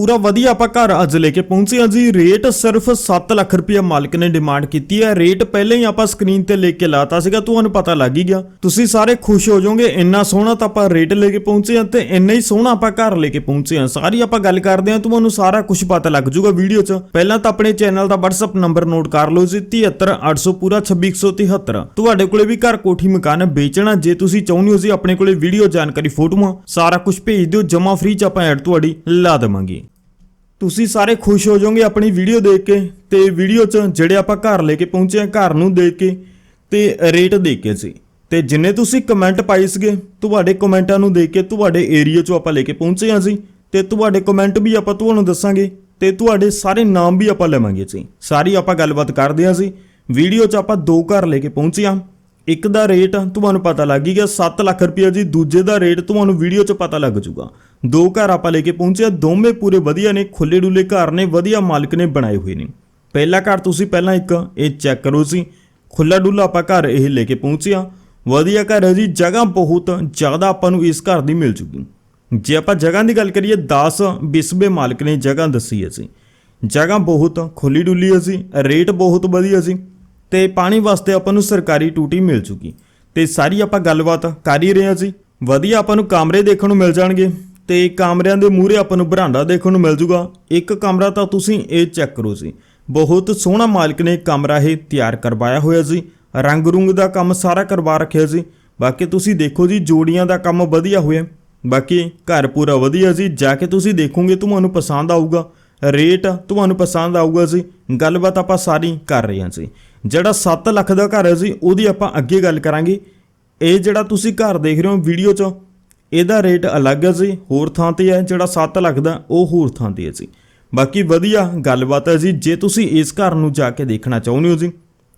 ਪੂਰਾ ਵਧੀਆ ਆਪਾਂ ਘਰ ਅੱਜ ਲੈ ਕੇ ਪਹੁੰਚੇ ਹਾਂ ਜੀ। ਰੇਟ ਸਿਰਫ 7 ਲੱਖ ਰੁਪਏ ਮਾਲਕ ਨੇ ਡਿਮਾਂਡ ਕੀਤੀ ਹੈ। ਰੇਟ ਪਹਿਲਾਂ ਹੀ ਆਪਾਂ ਸਕਰੀਨ ਤੇ ਲੈ ਕੇ ਲਾਤਾ ਸੀਗਾ, ਤੁਹਾਨੂੰ ਪਤਾ ਲੱਗ ਹੀ ਗਿਆ। ਤੁਸੀਂ ਸਾਰੇ ਖੁਸ਼ ਹੋ ਜਾਓਗੇ, ਇੰਨਾ ਸੋਹਣਾ ਤਾਂ ਆਪਾਂ ਰੇਟ ਲੈ ਕੇ ਪਹੁੰਚੇ ਹਾਂ ਤੇ ਇੰਨਾ ਹੀ ਸੋਹਣਾ ਆਪਾਂ ਘਰ ਲੈ ਕੇ ਪਹੁੰਚੇ ਹਾਂ। ਸਾਰੀ ਆਪਾਂ ਗੱਲ ਕਰਦੇ ਹਾਂ, ਤੁਹਾਨੂੰ ਸਾਰਾ ਕੁਝ ਪਤਾ ਲੱਗ ਜਾਊਗਾ ਵੀਡੀਓ 'ਚ। ਪਹਿਲਾਂ ਤਾਂ ਆਪਣੇ ਚੈਨਲ ਦਾ WhatsApp ਨੰਬਰ ਨੋਟ ਕਰ ਲਓ ਜੀ 73800 ਪੂਰਾ 26173 ਤੁਹਾਡੇ ਕੋਲੇ ਵੀ ਘਰ ਕੋਠੀ ਮਕਾਨ ਵੇਚਣਾ, ਜੇ ਤੁਸੀਂ ਚਾਹੁੰਦੇ ਹੋ ਜੀ, ਆਪਣੇ ਕੋਲੇ ਵੀਡੀਓ ਜਾਣਕਾਰੀ, ਫੋਟੋਆਂ, ਸਾਰਾ ਕੁਝ ਭੇਜ ਦਿਓ, ਜਮਾ ਫ੍ਰੀ ਚ ਆਪਾਂ ਐਡ ਤੁਹਾਡੀ ਲਾ ਦੇਵਾਂਗੇ। ਤੁਸੀਂ ਸਾਰੇ ਖੁਸ਼ ਹੋ ਜਾਓਗੇ ਆਪਣੀ ਵੀਡੀਓ ਦੇਖ ਕੇ ਤੇ ਵੀਡੀਓ 'ਚ ਜਿਹੜੇ ਆਪਾਂ ਘਰ ਲੈ ਕੇ ਪਹੁੰਚੇ ਆ, ਘਰ ਨੂੰ ਦੇਖ ਕੇ ਤੇ ਰੇਟ ਦੇਖ ਕੇ ਸੀ ਤੇ ਜਿੰਨੇ ਤੁਸੀਂ ਕਮੈਂਟ ਪਾਈ ਸੀਗੇ, ਤੁਹਾਡੇ ਕਮੈਂਟਾਂ ਨੂੰ ਦੇਖ ਕੇ ਤੁਹਾਡੇ ਏਰੀਆ 'ਚੋਂ ਆਪਾਂ ਲੈ ਕੇ ਪਹੁੰਚੇ ਆ ਸੀ ਤੇ ਤੁਹਾਡੇ ਕਮੈਂਟ ਵੀ ਆਪਾਂ ਤੁਹਾਨੂੰ ਦੱਸਾਂਗੇ ਤੇ ਤੁਹਾਡੇ ਸਾਰੇ ਨਾਮ ਵੀ ਆਪਾਂ ਲਵਾਂਗੇ ਜੀ ਸਾਰੀ ਆਪਾਂ ਗੱਲਬਾਤ ਕਰਦੇ ਆ ਸੀ ਵੀਡੀਓ 'ਚ ਆਪਾਂ ਦੋ ਘਰ ਲੈ ਕੇ ਪਹੁੰਚੇ ਆ। ਇੱਕ ਦਾ ਰੇਟ ਤੁਹਾਨੂੰ ਪਤਾ ਲੱਗ ਹੀ ਗਿਆ 7 ਲੱਖ ਰੁਪਏ ਜੀ, ਦੂਜੇ ਦਾ ਰੇਟ ਤੁਹਾਨੂੰ ਵੀਡੀਓ 'ਚ ਪਤਾ ਲੱਗ ਜੂਗਾ ਦੋ ਘਰ ਆਪਾਂ ਲੈ ਕੇ ਪਹੁੰਚੇ ਦੋਵੇਂ ਪੂਰੇ ਵਧੀਆ ਨੇ ਖੁੱਲੇ ਡੁੱਲੇ ਘਰ ਨੇ, ਵਧੀਆ ਮਾਲਕ ਨੇ ਬਣਾਏ ਹੋਏ ਨੇ। ਪਹਿਲਾ ਘਰ ਤੁਸੀਂ ਪਹਿਲਾਂ ਇੱਕ, ਇਹ ਚੈੱਕ ਕਰੋ ਸੀ ਖੁੱਲਾ ਡੁੱਲਾ ਆਪਾਂ ਘਰ ਇਹ ਲੈ ਕੇ ਪਹੁੰਚਿਆ ਵਧੀਆ ਘਰ ਹੈ ਜੀ, ਜਗ੍ਹਾ ਬਹੁਤ ਜ਼ਿਆਦਾ ਆਪਾਂ ਨੂੰ ਇਸ ਘਰ ਦੀ ਮਿਲ ਜੂਗੀ। ਜੇ ਆਪਾਂ ਜਗ੍ਹਾ ਦੀ ਗੱਲ ਕਰੀਏ 10 ਬਿਸਬੇ ਮਾਲਕ ਨੇ ਜਗ੍ਹਾ ਦੱਸੀ ਹੈ ਸੀ ਜਗ੍ਹਾ ਬਹੁਤ ਖੁੱਲੀ ਡੁੱਲੀ ਹੈ ਜੀ, ਰੇਟ ਬਹੁਤ ਵਧੀਆ ਸੀ ਤੇ ਪਾਣੀ ਵਾਸਤੇ ਆਪਾਂ ਨੂੰ ਸਰਕਾਰੀ ਟੂਟੀ ਮਿਲ ਚੁੱਕੀ। ਤੇ ਸਾਰੀ ਆਪਾਂ ਗੱਲਬਾਤ ਕਰ ਹੀ ਰਹੇ ਹਾਂ ਜੀ। ਵਧੀਆ ਆਪਾਂ ਨੂੰ ਕਮਰੇ ਦੇਖਣ ਨੂੰ ਮਿਲ ਜਾਣਗੇ ਤੇ ਕਮਰਿਆਂ ਦੇ ਮੂਹਰੇ ਆਪਾਂ ਨੂੰ ਬਰਾਂਡਾ ਦੇਖਣ ਨੂੰ ਮਿਲ ਜੂਗਾ। ਇੱਕ ਕਮਰਾ ਤਾਂ ਤੁਸੀਂ ਇਹ ਚੈੱਕ ਕਰੋ ਜੀ। ਬਹੁਤ ਸੋਹਣਾ ਮਾਲਕ ਨੇ ਕਮਰਾ ਇਹ ਤਿਆਰ ਕਰਵਾਇਆ ਹੋਇਆ ਸੀ ਰੰਗ ਰੂੰਗ ਦਾ ਕੰਮ ਸਾਰਾ ਕਰਵਾ ਰੱਖਿਆ ਸੀ ਬਾਕੀ ਤੁਸੀਂ ਦੇਖੋ ਜੀ, ਜੋੜੀਆਂ ਦਾ ਕੰਮ ਵਧੀਆ ਹੋਇਆ। ਬਾਕੀ ਘਰ ਪੂਰਾ ਵਧੀਆ ਸੀ ਜਾ ਕੇ ਤੁਸੀਂ ਦੇਖੋਗੇ ਤੁਹਾਨੂੰ ਪਸੰਦ ਆਊਗਾ। ਰੇਟ ਤੁਹਾਨੂੰ ਪਸੰਦ ਆਊਗਾ ਜੀ। ਗੱਲਬਾਤ ਆਪਾਂ ਸਾਰੀ ਕਰ ਰਹੇ ਹਾਂ ਜੀ। ਜਿਹੜਾ 7 ਲੱਖ ਦਾ ਘਰ ਹੈ ਜੀ, ਉਹਦੀ ਆਪਾਂ ਅੱਗੇ ਗੱਲ ਕਰਾਂਗੇ। ਇਹ ਜਿਹੜਾ ਤੁਸੀਂ ਘਰ ਦੇਖ ਰਹੇ ਹੋ ਵੀਡੀਓ 'ਚ, ਇਹਦਾ ਰੇਟ ਅਲੱਗ ਹੈ ਜੀ, ਹੋਰ ਥਾਂ ਤੇ ਹੈ, ਜਿਹੜਾ 7 ਲੱਖ ਦਾ, ਉਹ ਹੋਰ ਥਾਂ ਤੇ ਹੈ ਜੀ। ਬਾਕੀ ਵਧੀਆ ਗੱਲਬਾਤ ਹੈ ਜੀ, ਜੇ ਤੁਸੀਂ ਇਸ ਘਰ ਨੂੰ ਜਾ ਕੇ ਦੇਖਣਾ ਚਾਹੁੰਦੇ ਹੋ ਜੀ,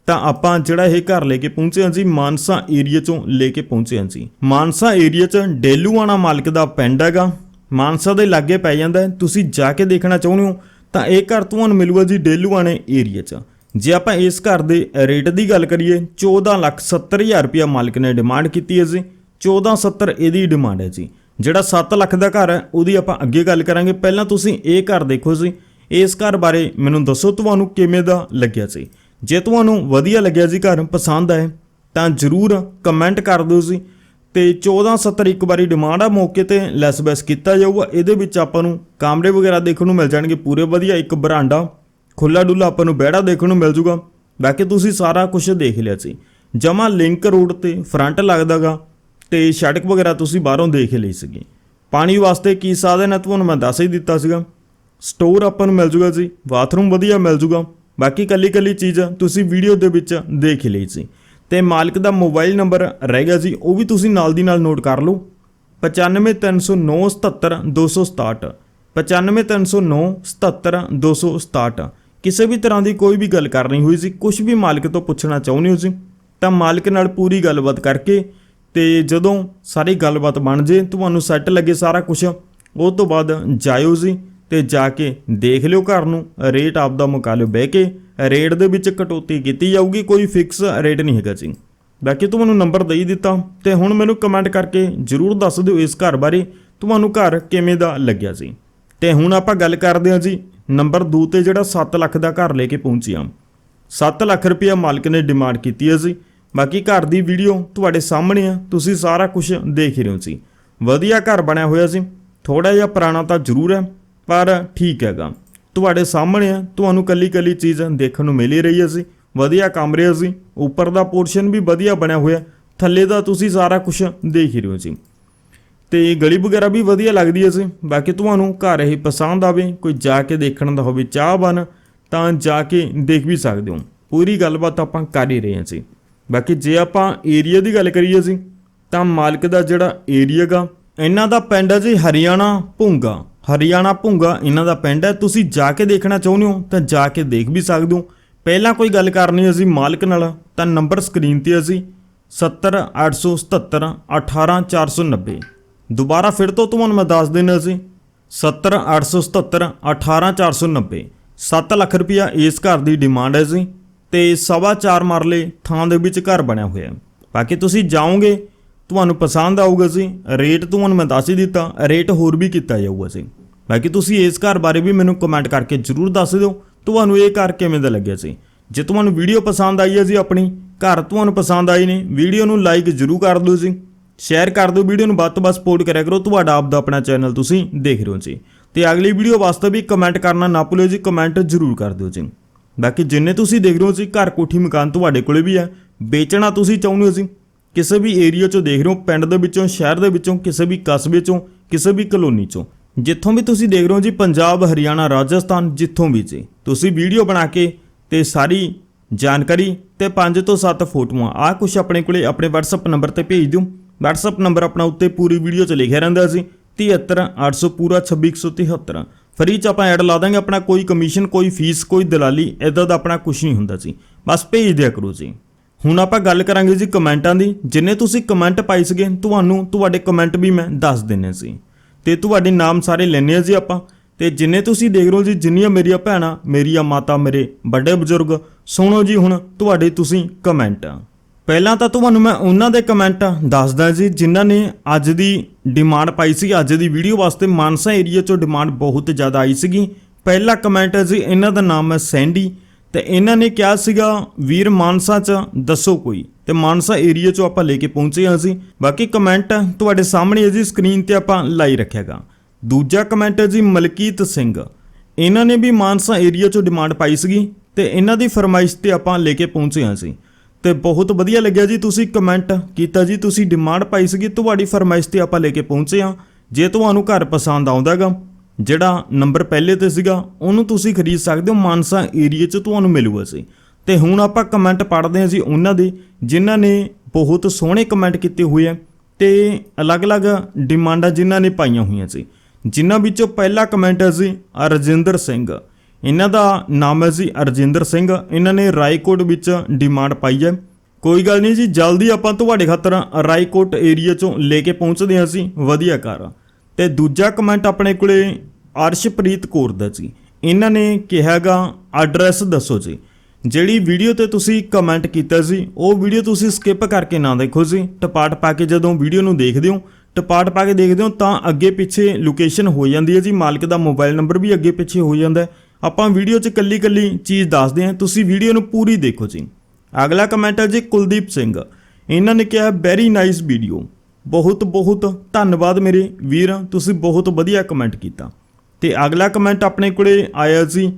ਤਾਂ ਆਪਾਂ ਜਿਹੜਾ ਇਹ ਘਰ ਲੈ ਕੇ ਪਹੁੰਚੇ ਹਾਂ ਜੀ, ਮਾਨਸਾ ਏਰੀਆ ਚੋਂ ਲੈ ਕੇ ਪਹੁੰਚੇ ਹਾਂ ਜੀ। ਮਾਨਸਾ ਏਰੀਆ 'ਚ ਡੇਲੂਆਣਾ ਮਾਲਕ ਦਾ ਪਿੰਡ ਹੈਗਾ। ਮਾਨਸਾ ਦੇ ਲਾਗੇ ਪੈ ਜਾਂਦਾ ਤੁਸੀਂ ਜਾ ਕੇ ਦੇਖਣਾ ਚਾਹੁੰਦੇ ਹੋ, ਤਾਂ ਇਹ ਘਰ ਤੁਹਾਨੂੰ ਮਿਲੂਗਾ ਜੀ, ਡੇਲੂਆਣੇ ਏਰੀਆ 'ਚ। ਜੇ ਆਪਾਂ ਇਸ ਘਰ ਦੇ ਰੇਟ ਦੀ ਗੱਲ ਕਰੀਏ 14 ਲੱਖ 70 ਹਜ਼ਾਰ ਰੁਪਇਆ ਮਾਲਕ ਨੇ ਡਿਮਾਂਡ ਕੀਤੀ ਹੈ ਜੀ। 1470 ਇਹਦੀ ਡਿਮਾਂਡ ਹੈ ਜੀ। ਜਿਹੜਾ 7 ਲੱਖ ਦਾ ਘਰ ਹੈ, ਉਹਦੀ ਆਪਾਂ ਅੱਗੇ ਗੱਲ ਕਰਾਂਗੇ। ਪਹਿਲਾਂ ਤੁਸੀਂ ਇਹ ਘਰ ਦੇਖੋ ਜੀ। ਇਸ ਘਰ ਬਾਰੇ ਮੈਨੂੰ ਦੱਸੋ, ਤੁਹਾਨੂੰ ਕਿਵੇਂ ਦਾ ਲੱਗਿਆ ਸੀ ਜੇ ਤੁਹਾਨੂੰ ਵਧੀਆ ਲੱਗਿਆ ਜੀ ਘਰ, ਪਸੰਦ ਆਏ, ਤਾਂ ਜਰੂਰ ਕਮੈਂਟ ਕਰ ਦਿਓ ਜੀ। ਤੇ 1470 ਇੱਕ ਵਾਰੀ ਡਿਮਾਂਡ ਆ, ਮੌਕੇ ਤੇ ਲੈਸ ਬੈਸ ਕੀਤਾ ਜਾਊਗਾ। ਇਹਦੇ ਵਿੱਚ ਆਪਾਂ ਨੂੰ ਕਮਰੇ ਵਗੈਰਾ ਦੇਖਣ ਨੂੰ ਮਿਲ ਜਾਣਗੇ। ਪੂਰੇ ਵਧੀਆ ਇੱਕ ਬਰਾਂਡਾ ਖੁੱਲਾ ਡੁੱਲਾ ਆਪਾਂ ਨੂੰ ਬਹਿੜਾ ਦੇਖਣ ਨੂੰ ਮਿਲ ਜੂਗਾ। ਬਾਕੀ ਤੁਸੀਂ ਸਾਰਾ ਕੁਝ ਦੇਖ ਲਿਆ ਸੀ। ਜਮਾ ਲਿੰਕ ਰੋਡ ਤੇ ਫਰੰਟ ਲੱਗਦਾਗਾ ਤੇ ਸੜਕ ਵਗੈਰਾ ਤੁਸੀਂ ਬਾਹਰੋਂ ਦੇਖ ਲਈ ਸੀਗੀ। ਪਾਣੀ ਵਾਸਤੇ ਕੀ ਸਾਧਨ ਹੈ ਤੁਹਾਨੂੰ ਮੈਂ ਦੱਸ ਹੀ ਦਿੱਤਾ ਸੀਗਾ। ਸਟੋਰ ਆਪਾਂ ਨੂੰ ਮਿਲ ਜੂਗਾ ਜੀ ਬਾਥਰੂਮ ਵਧੀਆ ਮਿਲ ਜੂਗਾ। ਬਾਕੀ ਕੱਲੀ ਕੱਲੀ ਚੀਜ਼ ਤੁਸੀਂ ਵੀਡੀਓ ਦੇ ਵਿੱਚ ਦੇਖ ਹੀ ਲਈ ਸੀ। ਤੇ ਮਾਲਕ ਦਾ ਮੋਬਾਈਲ ਨੰਬਰ ਰਹਿ ਗਿਆ ਜੀ, ਉਹ ਵੀ ਤੁਸੀਂ ਨਾਲ ਦੀ ਨਾਲ ਨੋਟ ਕਰ ਲਓ। 9530977267 9530977267 ਕਿਸੇ ਵੀ ਤਰ੍ਹਾਂ ਦੀ ਕੋਈ ਵੀ ਗੱਲ ਕਰਨੀ ਹੋਈ ਸੀ ਕੁਝ ਵੀ ਮਾਲਕ ਤੋਂ ਪੁੱਛਣਾ ਚਾਹੁੰਦੇ ਹੋ ਸੀ, ਤਾਂ ਮਾਲਕ ਨਾਲ ਪੂਰੀ ਗੱਲਬਾਤ ਕਰਕੇ ਤੇ ਜਦੋਂ ਸਾਰੀ ਗੱਲਬਾਤ ਬਣ ਜੇ, ਤੁਹਾਨੂੰ ਸੈੱਟ ਲੱਗੇ ਸਾਰਾ ਕੁਝ ਉਹ ਤੋਂ ਬਾਅਦ ਜਾਇਓ ਜੀ ਤੇ ਜਾ ਕੇ ਦੇਖ ਲਿਓ ਘਰ ਨੂੰ, ਰੇਟ ਆਪਦਾ ਮੁਕਾ ਲਿਓ, ਬਹਿ ਕੇ ਰੇਟ ਦੇ ਵਿੱਚ ਕਟੌਤੀ ਕੀਤੀ ਜਾਊਗੀ, ਕੋਈ ਫਿਕਸ ਰੇਟ ਨਹੀਂ ਹੈਗਾ ਜੀ। ਬਾਕੀ ਤੁਹਾਨੂੰ ਨੰਬਰ ਦੇ ਹੀ ਦਿੱਤਾ ਤੇ ਹੁਣ ਮੈਨੂੰ ਕਮੈਂਟ ਕਰਕੇ ਜਰੂਰ ਦੱਸ ਦਿਓ ਇਸ ਘਰ ਬਾਰੇ, ਤੁਹਾਨੂੰ ਘਰ ਕਿਵੇਂ ਦਾ ਲੱਗਿਆ ਸੀ ਤੇ ਹੁਣ ਆਪਾਂ ਗੱਲ ਕਰਦੇ ਹਾਂ ਜੀ ਨੰਬਰ 2 ਤੇ ਜਿਹੜਾ 7 ਲੱਖ ਦਾ ਘਰ ਲੈ ਕੇ ਪਹੁੰਚਿਆ 7 ਲੱਖ ਰੁਪਇਆ ਮਾਲਕ ਨੇ ਡਿਮਾਂਡ ਕੀਤੀ ਹੈ ਜੀ। ਬਾਕੀ ਘਰ ਦੀ ਵੀਡੀਓ ਤੁਹਾਡੇ ਸਾਹਮਣੇ ਆ। ਤੁਸੀਂ ਸਾਰਾ ਕੁਝ ਦੇਖ ਹੀ ਰਹੇ ਹੋ ਸੀ ਵਧੀਆ ਘਰ ਬਣਿਆ ਹੋਇਆ ਸੀ ਥੋੜਾ ਜਿਹਾ ਪੁਰਾਣਾ ਤਾਂ ਜ਼ਰੂਰ ਹੈ, ਪਰ ਠੀਕ ਹੈਗਾ। ਤੁਹਾਡੇ ਸਾਹਮਣੇ ਆ। ਤੁਹਾਨੂੰ ਕੱਲੀ ਕੱਲੀ ਚੀਜ਼ ਦੇਖਣ ਨੂੰ ਮਿਲ ਰਹੀ ਹੈ ਸੀ ਵਧੀਆ ਕਮਰੇ ਆ ਸੀ ਉੱਪਰ ਦਾ ਪੋਰਸ਼ਨ ਵੀ ਵਧੀਆ ਬਣਿਆ ਹੋਇਆ। ਥੱਲੇ ਦਾ ਤੁਸੀਂ ਸਾਰਾ ਕੁਝ ਦੇਖ ਹੀ ਰਹੇ ਹੋ ਜੀ। ਤੇ ਗਲੀ ਵਗੈਰਾ ਵੀ ਵਧੀਆ ਲੱਗਦੀ ਹੈ ਸੀ। ਬਾਕੀ ਤੁਹਾਨੂੰ ਘਰ ਇਹ ਪਸੰਦ ਆਵੇ, ਕੋਈ ਜਾ ਕੇ ਦੇਖਣ ਦਾ ਹੋਵੇ ਚਾਹ ਬਨ ਤਾਂ ਜਾ ਕੇ ਦੇਖ ਵੀ ਸਕਦੇ ਹੋ। ਪੂਰੀ ਗੱਲਬਾਤ ਆਪਾਂ ਕਰ ਹੀ ਰਹੇ ਹਾਂ ਜੀ ਬਾਕੀ ਜੇ ਆਪਾਂ ਏਰੀਆ ਦੀ ਗੱਲ ਕਰੀਏ ਸੀ, ਤਾਂ ਮਾਲਕ ਦਾ ਜਿਹੜਾ ਏਰੀਆ ਗਾ, ਇਹਨਾਂ ਦਾ ਪਿੰਡ ਹੈ ਜੀ ਹਰਿਆਣਾ ਭੁੰਗਾ। ਹਰਿਆਣਾ ਭੁੰਗਾ ਇਹਨਾਂ ਦਾ ਪਿੰਡ ਹੈ ਤੁਸੀਂ ਜਾ ਕੇ ਦੇਖਣਾ ਚਾਹੁੰਦੇ ਹੋ, ਤਾਂ ਜਾ ਕੇ ਦੇਖ ਵੀ ਸਕਦੇ ਹੋ। ਪਹਿਲਾਂ ਕੋਈ ਗੱਲ ਕਰਨੀ ਹੈ ਜੀ ਮਾਲਕ ਨਾਲ, ਤਾਂ ਨੰਬਰ ਸਕਰੀਨ ਤੇ ਹੈ ਜੀ 70877 18490 ਦੁਬਾਰਾ ਫਿਰ ਤੋਂ ਤੁਹਾਨੂੰ ਮੈਂ ਦੱਸ ਦਿੰਦਾ ਸੀ 70877 18490 7 ਲੱਖ ਰੁਪਇਆ ਇਸ ਘਰ ਦੀ ਡਿਮਾਂਡ ਹੈ ਜੀ, ਤੇ ਸਵਾ ਚਾਰ ਮਰਲੇ ਥਾਂ ਦੇ ਵਿੱਚ ਘਰ ਬਣਿਆ ਹੋਇਆ ਹੈ। ਬਾਕੀ ਤੁਸੀਂ ਜਾਓਗੇ, ਤੁਹਾਨੂੰ ਪਸੰਦ ਆਊਗਾ ਜੀ, ਰੇਟ ਤੁਹਾਨੂੰ ਮੈਂ ਦੱਸ ਹੀ ਦਿੱਤਾ, ਰੇਟ ਹੋਰ ਵੀ ਕੀਤਾ ਜਾਊਗਾ ਜੀ। ਬਾਕੀ ਤੁਸੀਂ ਇਸ ਘਰ ਬਾਰੇ ਵੀ ਮੈਨੂੰ ਕਮੈਂਟ ਕਰਕੇ ਜਰੂਰ ਦੱਸ ਦਿਓ, ਤੁਹਾਨੂੰ ਇਹ ਘਰ ਕਿਵੇਂ ਦਾ ਲੱਗਿਆ ਸੀ ਜੇ ਤੁਹਾਨੂੰ ਵੀਡੀਓ ਪਸੰਦ ਆਈ ਹੈ ਜੀ ਆਪਣੀ, ਘਰ ਤੁਹਾਨੂੰ ਪਸੰਦ ਆਈ ਨੇ, ਵੀਡੀਓ ਨੂੰ ਲਾਈਕ ਜਰੂਰ ਕਰ ਦਿਓ ਜੀ। ਸ਼ੇਅਰ ਕਰ ਦਿਓ, ਵੀਡੀਓ ਨੂੰ ਵੱਧ ਤੋਂ ਵੱਧ ਸਪੋਰਟ ਕਰਿਆ ਕਰੋ, ਤੁਹਾਡਾ ਆਪ ਦਾ ਆਪਣਾ ਚੈਨਲ ਤੁਸੀਂ ਦੇਖ ਰਹੇ ਹੋ ਜੀ। ਤੇ ਅਗਲੀ ਵੀਡੀਓ ਵਾਸਤੇ ਵੀ ਕਮੈਂਟ ਕਰਨਾ ਨਾ ਭੁੱਲਿਓ ਜੀ ਕਮੈਂਟ ਜਰੂਰ ਕਰ ਦਿਓ ਜੀ। ਬਾਕੀ ਜਿੰਨੇ ਤੁਸੀਂ ਦੇਖ ਰਹੇ ਹੋ ਜੀ, ਘਰ ਕੋਠੀ ਮਕਾਨ ਤੁਹਾਡੇ ਕੋਲੇ ਵੀ ਹੈ, ਵੇਚਣਾ ਤੁਸੀਂ ਚਾਹੁੰਦੇ ਹੋ ਜੀ? ਕਿਸੇ ਵੀ ਏਰੀਆ ਚੋਂ ਦੇਖ ਰਹੇ ਹੋ, ਪਿੰਡ ਦੇ ਵਿੱਚੋਂ, ਸ਼ਹਿਰ ਦੇ ਵਿੱਚੋਂ, ਕਿਸੇ ਵੀ ਕਸਬੇ ਚੋਂ, ਕਿਸੇ ਵੀ ਕਲੋਨੀ ਚੋਂ। ਜਿੱਥੋਂ ਵੀ ਤੁਸੀਂ ਦੇਖ ਰਹੇ ਹੋ ਜੀ, ਪੰਜਾਬ, ਹਰਿਆਣਾ, ਰਾਜਸਥਾਨ, ਜਿੱਥੋਂ ਵੀ ਜੀ। ਤੁਸੀਂ ਵੀਡੀਓ ਬਣਾ ਕੇ ਤੇ ਸਾਰੀ ਜਾਣਕਾਰੀ ਤੇ 5 ਤੋਂ 7 ਫੋਟੋਆਂ ਆ ਕੁਝ ਆਪਣੇ ਕੋਲੇ, ਆਪਣੇ WhatsApp ਨੰਬਰ ਤੇ ਭੇਜ ਦਿਓ। WhatsApp ਨੰਬਰ ਆਪਣਾ ਉੱਤੇ ਪੂਰੀ ਵੀਡੀਓ 'ਚ ਲਿਖਿਆ ਰਹਿੰਦਾ ਸੀ 73800 ਪੂਰਾ 26173 ਫਰੀ ਚ ਆਪਾਂ ਐਡ ਲਾ ਦਾਂਗੇ ਆਪਣਾ ਕੋਈ ਕਮਿਸ਼ਨ ਕੋਈ ਫੀਸ ਕੋਈ ਦਲਾਲੀ ਇਦਾਂ ਦਾ ਆਪਣਾ ਕੁਝ ਨਹੀਂ ਹੁੰਦਾ ਸੀ। ਬਸ ਭੇਜ ਦਿਆ ਕਰੋ ਜੀ। ਹੁਣ ਆਪਾਂ ਗੱਲ ਕਰਾਂਗੇ ਜੀ ਕਮੈਂਟਾਂ ਦੀ। ਜਿੰਨੇ ਤੁਸੀਂ ਕਮੈਂਟ ਪਾਈ ਸੀਗੇ, ਤੁਹਾਨੂੰ, ਤੁਹਾਡੇ ਕਮੈਂਟ ਵੀ ਮੈਂ ਦੱਸ ਦਿੰਨੇ ਸੀ। ਤੇ ਤੁਹਾਡੇ ਨਾਮ ਸਾਰੇ ਲੈਣੇ ਆ ਜੀ ਆਪਾਂ। ਤੇ ਜਿੰਨੇ ਤੁਸੀਂ ਦੇਖ ਰਹੇ ਹੋ ਜੀ, ਜਿੰਨੀਆਂ ਮੇਰੀਆਂ ਭੈਣਾਂ, ਮੇਰੀਆਂ ਮਾਤਾ, ਮੇਰੇ ਵੱਡੇ ਬਜ਼ੁਰਗ, ਸੁਣੋ ਜੀ ਹੁਣ ਤੁਹਾਡੇ ਤੁਸੀਂ ਕਮੈਂਟ। ਪਹਿਲਾਂ ਤਾਂ ਤੁਹਾਨੂੰ ਮੈਂ ਉਹਨਾਂ ਦੇ ਕਮੈਂਟ ਦੱਸਦਾ ਜੀ, ਜਿਨ੍ਹਾਂ ਨੇ ਅੱਜ ਦੀ ਡਿਮਾਂਡ ਪਾਈ ਸੀ, ਅੱਜ ਦੀ ਵੀਡੀਓ ਵਾਸਤੇ ਮਾਨਸਾ ਏਰੀਆ ਚੋਂ ਡਿਮਾਂਡ ਬਹੁਤ ਜ਼ਿਆਦਾ ਆਈ ਸੀਗੀ। ਪਹਿਲਾ ਕਮੈਂਟ ਹੈ ਜੀ, ਇਹਨਾਂ ਦਾ ਨਾਮ ਹੈ ਸੈਂਡੀ, ਤੇ ਇਹਨਾਂ ਨੇ ਕਿਹਾ ਸੀਗਾ, ਵੀਰ ਮਾਨਸਾ ਚ ਦੱਸੋ ਕੋਈ। ਤੇ ਮਾਨਸਾ ਏਰੀਆ ਚੋਂ ਆਪਾਂ ਲੈ ਕੇ ਪਹੁੰਚੇ ਹਾਂ ਜੀ। ਬਾਕੀ ਕਮੈਂਟ ਤੁਹਾਡੇ ਸਾਹਮਣੇ ਹੈ ਜੀ ਸਕਰੀਨ ਤੇ ਆਪਾਂ ਲਾਈ ਰੱਖਿਆਗਾ। ਦੂਜਾ ਕਮੈਂਟ ਹੈ ਜੀ, ਮਲਕੀਤ ਸਿੰਘ। ਇਹਨਾਂ ਨੇ ਵੀ ਮਾਨਸਾ ਏਰੀਆ ਚੋਂ ਡਿਮਾਂਡ ਪਾਈ ਸੀਗੀ, ਤੇ ਇਹਨਾਂ ਦੀ ਫਰਮਾਇਸ਼ ਤੇ ਆਪਾਂ ਲੈ ਕੇ ਪਹੁੰਚੇ ਹਾਂ ਜੀ। ਤੇ ਬਹੁਤ ਵਧੀਆ ਲੱਗਿਆ ਜੀ ਤੁਸੀਂ ਕਮੈਂਟ ਕੀਤਾ ਜੀ, ਤੁਸੀਂ ਡਿਮਾਂਡ ਪਾਈ ਸੀਗੀ, ਤੁਹਾਡੀ ਫਰਮਾਇਸ਼ ਤੇ ਆਪਾਂ ਲੈ ਕੇ ਪਹੁੰਚੇ ਹਾਂ। ਜੇ ਤੁਹਾਨੂੰ ਘਰ ਪਸੰਦ ਆਉਂਦਾਗਾ, ਜਿਹੜਾ ਨੰਬਰ ਪਹਿਲੇ ਤੇ ਸੀਗਾ, ਉਹਨੂੰ ਤੁਸੀਂ ਖਰੀਦ ਸਕਦੇ ਹੋ, ਮਾਨਸਾ ਏਰੀਆ 'ਚ ਤੁਹਾਨੂੰ ਮਿਲੂਗਾ ਸੀ ਤੇ ਹੁਣ ਆਪਾਂ ਕਮੈਂਟ ਪੜ੍ਹਦੇ ਹਾਂ ਜੀ ਉਹਨਾਂ ਦੇ, ਜਿਨ੍ਹਾਂ ਨੇ ਬਹੁਤ ਸੋਹਣੇ ਕਮੈਂਟ ਕੀਤੇ ਹੋਏ ਆ ਤੇ ਅਲੱਗ-ਅਲੱਗ ਡਿਮਾਂਡਾਂ ਜਿਨ੍ਹਾਂ ਨੇ ਪਾਈਆਂ ਹੋਈਆਂ ਸੀ ਜਿਨ੍ਹਾਂ ਵਿੱਚੋਂ ਪਹਿਲਾ ਕਮੈਂਟ ਹੈ ਜੀ ਰਜਿੰਦਰ ਸਿੰਘ। ਇਹਨਾਂ ਦਾ ਨਾਮ ਹੈ ਜੀ ਅਰਜਿੰਦਰ ਸਿੰਘ। ਇਹਨਾਂ ਨੇ ਰਾਏਕੋਟ ਵਿੱਚ ਡਿਮਾਂਡ ਪਾਈ ਹੈ। ਕੋਈ ਗੱਲ ਨਹੀਂ ਜੀ, ਜਲਦੀ ਆਪਾਂ ਤੁਹਾਡੇ ਖਾਤਰ ਰਾਏਕੋਟ ਏਰੀਆ ਚੋਂ ਲੈ ਕੇ ਪਹੁੰਚਦੇ ਹਾਂ ਅਸੀਂ ਵਧੀਆ ਘਰ। ਤੇ ਦੂਜਾ ਕਮੈਂਟ ਆਪਣੇ ਕੋਲੇ ਅਰਸ਼ਪ੍ਰੀਤ ਕੌਰ ਦਾ ਜੀ। ਇਹਨਾਂ ਨੇ ਕਿਹਾਗਾ ਐਡਰੈਸ ਦੱਸੋ ਜੀ। ਜਿਹੜੀ ਵੀਡੀਓ ਤੇ ਤੁਸੀਂ ਕਮੈਂਟ ਕੀਤਾ ਸੀ ਉਹ ਵੀਡੀਓ ਤੁਸੀਂ ਸਕਿਪ ਕਰਕੇ ਨਾ ਦੇਖੋ ਜੀ। ਟਪਾਟ ਪਾ ਕੇ ਜਦੋਂ ਵੀਡੀਓ ਨੂੰ ਦੇਖਦੇ ਹੋ, ਟਪਾਟ ਪਾ ਕੇ ਦੇਖਦੇ ਹੋ ਤਾਂ ਅੱਗੇ ਪਿੱਛੇ ਲੋਕੇਸ਼ਨ ਹੋ ਜਾਂਦੀ ਹੈ ਜੀ। ਮਾਲਕ ਦਾ ਮੋਬਾਈਲ ਨੰਬਰ ਵੀ ਅੱਗੇ ਪਿੱਛੇ ਹੋ ਜਾਂਦਾ ਹੈ। ਆਪਾਂ ਵੀਡੀਓ 'ਚ ਕੱਲੀ ਕੱਲੀ ਚੀਜ਼ ਦੱਸਦੇ ਹਾਂ, ਤੁਸੀਂ ਵੀਡੀਓ ਨੂੰ ਪੂਰੀ ਦੇਖੋ ਜੀ। ਅਗਲਾ ਕਮੈਂਟ ਹੈ ਜੀ ਕੁਲਦੀਪ ਸਿੰਘ। ਇਹਨਾਂ ਨੇ ਕਿਹਾ ਵੈਰੀ ਨਾਈਸ ਵੀਡੀਓ ਬਹੁਤ ਬਹੁਤ ਧੰਨਵਾਦ ਮੇਰੇ ਵੀਰ, ਤੁਸੀਂ ਬਹੁਤ ਵਧੀਆ ਕਮੈਂਟ ਕੀਤਾ। ਤੇ ਅਗਲਾ ਕਮੈਂਟ ਆਪਣੇ ਕੋਲੇ ਆਇਆ ਸੀ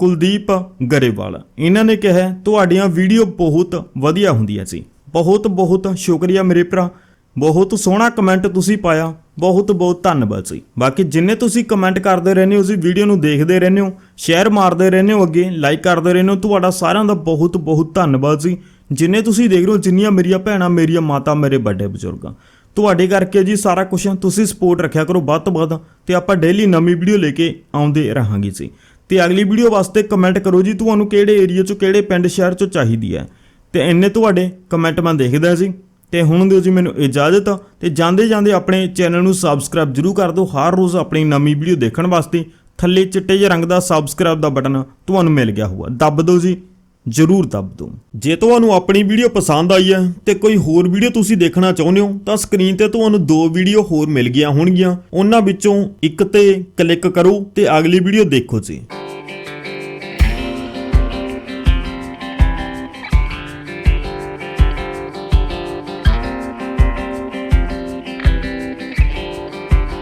ਕੁਲਦੀਪ ਗਰੇਵਾਲ। ਇਹਨਾਂ ਨੇ ਕਿਹਾ, ਤੁਹਾਡੀਆਂ ਵੀਡੀਓ ਬਹੁਤ ਵਧੀਆ ਹੁੰਦੀਆਂ ਸੀ ਬਹੁਤ ਬਹੁਤ ਸ਼ੁਕਰੀਆ ਮੇਰੇ ਭਰਾ। ਬਹੁਤ ਸੋਹਣਾ ਕਮੈਂਟ ਤੁਸੀਂ ਪਾਇਆ, ਬਹੁਤ ਬਹੁਤ ਧੰਨਵਾਦ ਜੀ। ਬਾਕੀ ਜਿੰਨੇ ਤੁਸੀਂ ਕਮੈਂਟ ਕਰਦੇ ਰਹਿੰਦੇ ਹੋ ਤੁਸੀਂ ਵੀਡੀਓ ਨੂੰ ਦੇਖਦੇ ਰਹਿੰਦੇ ਹੋ ਸ਼ੇਅਰ ਮਾਰਦੇ ਰਹਿੰਦੇ ਹੋ ਅੱਗੇ ਲਾਈਕ ਕਰਦੇ ਰਹਿੰਦੇ ਹੋ, ਤੁਹਾਡਾ ਸਾਰਿਆਂ ਦਾ ਬਹੁਤ ਬਹੁਤ ਧੰਨਵਾਦ ਜੀ। ਜਿੰਨੇ ਤੁਸੀਂ ਦੇਖ ਰਹੇ ਹੋ, ਜਿੰਨੀਆਂ ਮੇਰੀਆਂ ਭੈਣਾਂ, ਮੇਰੀਆਂ ਮਾਤਾ, ਮੇਰੇ ਵੱਡੇ ਬਜ਼ੁਰਗਾਂ। ਤੁਹਾਡੇ ਕਰਕੇ ਜੀ ਸਾਰਾ ਕੁਝ ਤੁਸੀਂ ਸਪੋਰਟ ਰੱਖਿਆ ਕਰੋ ਵੱਧ ਤੋਂ ਵੱਧ ਤੇ ਆਪਾਂ ਡੇਲੀ ਨਵੀਂ ਵੀਡੀਓ ਲੈ ਕੇ ਆਉਂਦੇ ਰਹਾਂਗੇ ਜੀ। ਤੇ ਅਗਲੀ ਵੀਡੀਓ ਵਾਸਤੇ ਕਮੈਂਟ ਕਰੋ ਜੀ, ਤੁਹਾਨੂੰ ਕਿਹੜੇ ਏਰੀਆ ਚੋਂ, ਕਿਹੜੇ ਪਿੰਡ, ਸ਼ਹਿਰ ਚੋਂ ਚਾਹੀਦੀ ਹੈ। ਤੇ ਇੰਨੇ ਤੁਹਾਡੇ ਕਮੈਂਟ ਮੈਂ ਦੇਖਦਾ ਜੀ। ਤੇ ਹੁਣ ਦਿਓ ਜੀ ਮੈਨੂੰ ਇਜਾਜ਼ਤ ਤੇ ਜਾਂਦੇ ਜਾਂਦੇ ਆਪਣੇ ਚੈਨਲ ਨੂੰ ਸਬਸਕ੍ਰਾਈਬ ਜਰੂਰ ਕਰ ਦਿਓ। ਹਰ ਰੋਜ਼ ਆਪਣੀ ਨਵੀਂ ਵੀਡੀਓ ਦੇਖਣ ਵਾਸਤੇ ਥੱਲੇ ਚਿੱਟੇ ਜਿਹੇ ਰੰਗ ਦਾ ਸਬਸਕ੍ਰਾਈਬ ਦਾ ਬਟਨ ਤੁਹਾਨੂੰ ਮਿਲ ਗਿਆ ਹੋਊਗਾ। ਦੱਬ ਦਿਓ ਜੀ, ਜਰੂਰ ਦੱਬ ਦਿਓ। ਜੇ ਤੁਹਾਨੂੰ ਆਪਣੀ ਵੀਡੀਓ ਪਸੰਦ ਆਈ ਹੈ ਤੇ ਕੋਈ ਹੋਰ ਵੀਡੀਓ ਤੁਸੀਂ ਦੇਖਣਾ ਚਾਹੁੰਦੇ ਹੋ, ਤਾਂ ਸਕਰੀਨ ਤੇ ਤੁਹਾਨੂੰ ਦੋ ਵੀਡੀਓ ਹੋਰ ਮਿਲ ਗਈਆਂ ਹੋਣਗੀਆਂ। ਉਹਨਾਂ ਵਿੱਚੋਂ ਇੱਕ ਤੇ ਕਲਿੱਕ ਕਰੋ ਤੇ ਅਗਲੀ ਵੀਡੀਓ ਦੇਖੋ ਜੀ।